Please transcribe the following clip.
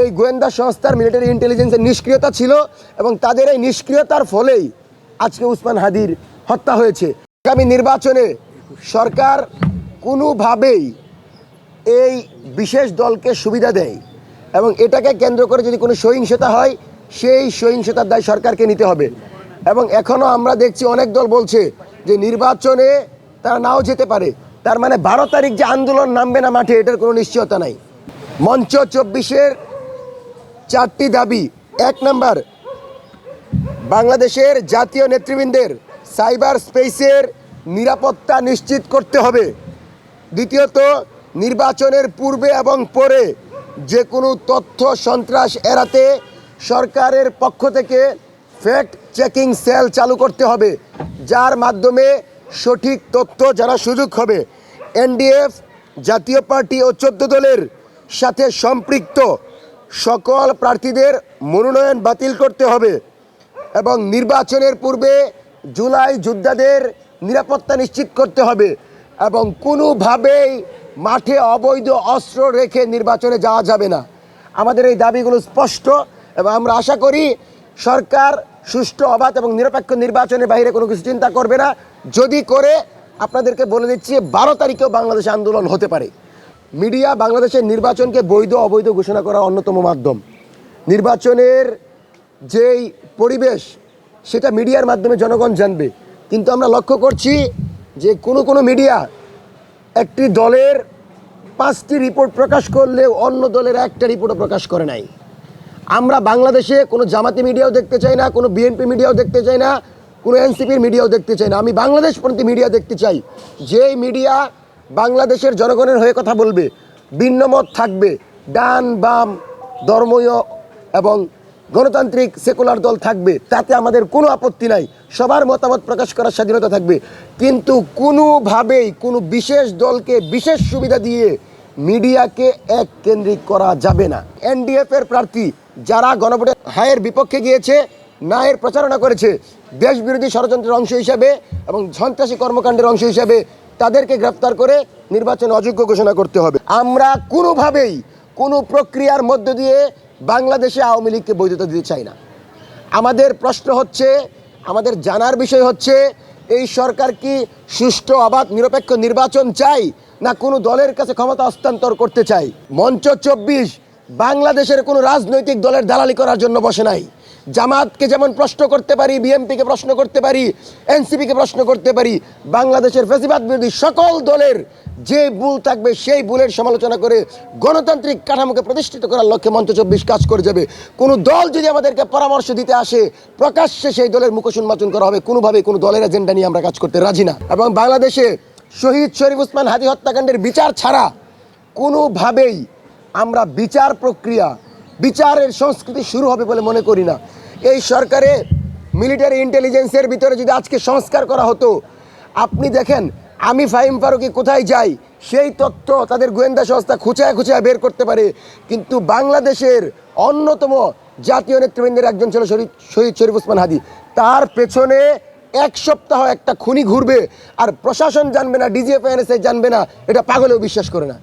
এই গোয়েন্দা সংস্থার মিলিটারি ইন্টেলিজেন্সের নিষ্ক্রিয়তা ছিল এবং তাদের এই নিষ্ক্রিয়তার ফলেই আজকে উসমান হাদির হত্যা হয়েছে। আগামী নির্বাচনে সরকার কোনোভাবেই এই বিশেষ দলকে সুবিধা দেয় এবং এটাকে কেন্দ্র করে যদি কোনো সহিংসতা হয়, সেই সহিংসতার দায় সরকারকে নিতে হবে। এবং এখনও আমরা দেখছি অনেক দল বলছে যে নির্বাচনে তারা নাও যেতে পারে। তার মানে বারো তারিখ যে আন্দোলন নামবে না মাঠে, এটার কোনো নিশ্চয়তা নাই। মঞ্চ চব্বিশের চারটি দাবি। এক নাম্বার, বাংলাদেশের জাতীয় নেতৃবৃন্দের সাইবার স্পেসের নিরাপত্তা নিশ্চিত করতে হবে। দ্বিতীয়ত, নির্বাচনের পূর্বে এবং পরে যে কোনো তথ্য সন্ত্রাস এড়াতে সরকারের পক্ষ থেকে ফ্যাক্ট চেকিং সেল চালু করতে হবে, যার মাধ্যমে সঠিক তথ্য জানার সুযোগ হবে। এনডিএফ, জাতীয় পার্টি ও চোদ্দ দলের সাথে সম্পৃক্ত সকল প্রার্থীদের মনোনয়ন বাতিল করতে হবে এবং নির্বাচনের পূর্বে জুলাই যোদ্ধাদের নিরাপত্তা নিশ্চিত করতে হবে এবং কোনোভাবেই মাঠে অবৈধ অস্ত্র রেখে নির্বাচনে যাওয়া যাবে না। আমাদের এই দাবিগুলো স্পষ্ট এবং আমরা আশা করি সরকার সুষ্ঠু, অবাধ এবং নিরপেক্ষ নির্বাচনের বাইরে কোনো কিছু চিন্তা করবে না। যদি করে আপনাদেরকে বলে দিচ্ছি, বারো তারিখেও বাংলাদেশে আন্দোলন হতে পারে। মিডিয়া বাংলাদেশের নির্বাচনকে বৈধ অবৈধ ঘোষণা করার অন্যতম মাধ্যম। নির্বাচনের যেই পরিবেশ, সেটা মিডিয়ার মাধ্যমে জনগণ জানবে। কিন্তু আমরা লক্ষ্য করছি যে কোনো কোনো মিডিয়া একটি দলের পাঁচটি রিপোর্ট প্রকাশ করলেও অন্য দলের একটা রিপোর্টও প্রকাশ করে নাই। আমরা বাংলাদেশে কোনো জামাতি মিডিয়াও দেখতে চাই না, কোনো বিএনপি মিডিয়াও দেখতে চাই না, কোনো এনসিপির মিডিয়াও দেখতে চাই না। আমি বাংলাদেশ বাংলাদেশপন্থী মিডিয়া দেখতে চাই। যেই মিডিয়া বাংলাদেশের জনগণের হয়ে কথা বলবে ভিন্নমত থাকবে, ডান, বাম, ধর্মীয় এবং গণতান্ত্রিক সেকুলার দল থাকবে, তাতে আমাদের কোনো আপত্তি নাই, সবার মতামত প্রকাশ করার স্বাধীনতা থাকবে। কিন্তু কোনোভাবেই কোনো বিশেষ দলকে বিশেষ সুবিধা দিয়ে মিডিয়াকে এক কেন্দ্রিক করা যাবে না। এনডিএফ এর প্রার্থী যারা গণভোটের হায়ের বিপক্ষে গিয়েছে নায়ের প্রচারণা করেছে দেশ বিরোধী ষড়যন্ত্রের অংশ হিসাবে এবং সন্ত্রাসী কর্মকাণ্ডের অংশ হিসাবে তাদেরকে গ্রেফতার করে নির্বাচন অযোগ্য ঘোষণা করতে হবে। আমরা কোনোভাবেই কোনো প্রক্রিয়ার মধ্য দিয়ে বাংলাদেশে আওয়ামী লীগকে বৈধতা দিতে চাই না। আমাদের প্রশ্ন হচ্ছে, আমাদের জানার বিষয় হচ্ছে, এই সরকার কি সুষ্ঠু, অবাধ, নিরপেক্ষ নির্বাচন চাই না কোনো দলের কাছে ক্ষমতা হস্তান্তর করতে চাই? মঞ্চ চব্বিশ বাংলাদেশের কোনো রাজনৈতিক দলের দালালি করার জন্য বসে নাই। জামাতকে যেমন প্রশ্ন করতে পারি, বিএনপিকে প্রশ্ন করতে পারি, এনসিপিকে প্রশ্ন করতে পারি, বাংলাদেশের ফেসিবাদ বিরোধী সকল দলের যে ভুল থাকবে সেই ভুলের সমালোচনা করে গণতান্ত্রিক কাঠামোকে প্রতিষ্ঠিত করার লক্ষ্যে মঞ্চ চব্বিশ কাজ করে যাবে। কোনো দল যদি আমাদেরকে পরামর্শ দিতে আসে, প্রকাশ্যে সেই দলের মুখোশ উন্মোচন করা হবে। কোনোভাবে কোনো দলের এজেন্ডা নিয়ে আমরা কাজ করতে রাজি না। এবং বাংলাদেশে শহীদ শরীফ উসমান হাদি হত্যাকাণ্ডের বিচার ছাড়া কোনোভাবেই আমরা বিচার প্রক্রিয়া বিচারের সংস্কৃতি শুরু হবে বলে মনে করি না। এই সরকারে মিলিটারি ইন্টেলিজেন্সের ভিতরে যদি আজকে সংস্কার করা হতো, আপনি দেখেন, আমি ফাহিম ফারুকি কোথায় যাই, সেই তথ্য তাদের গোয়েন্দা সংস্থা খুঁচায় খুঁচায় বের করতে পারে। কিন্তু বাংলাদেশের অন্যতম জাতীয় নেতৃবৃন্দের একজন ছিল শহীদ শহীদ শরীফ উসমান হাদি। তার পেছনে এক সপ্তাহ একটা খুনি ঘুরবে, আর প্রশাসন জানবে না ডিজিএফআইএনএসআই জানবে না, এটা পাগলেও বিশ্বাস করে না।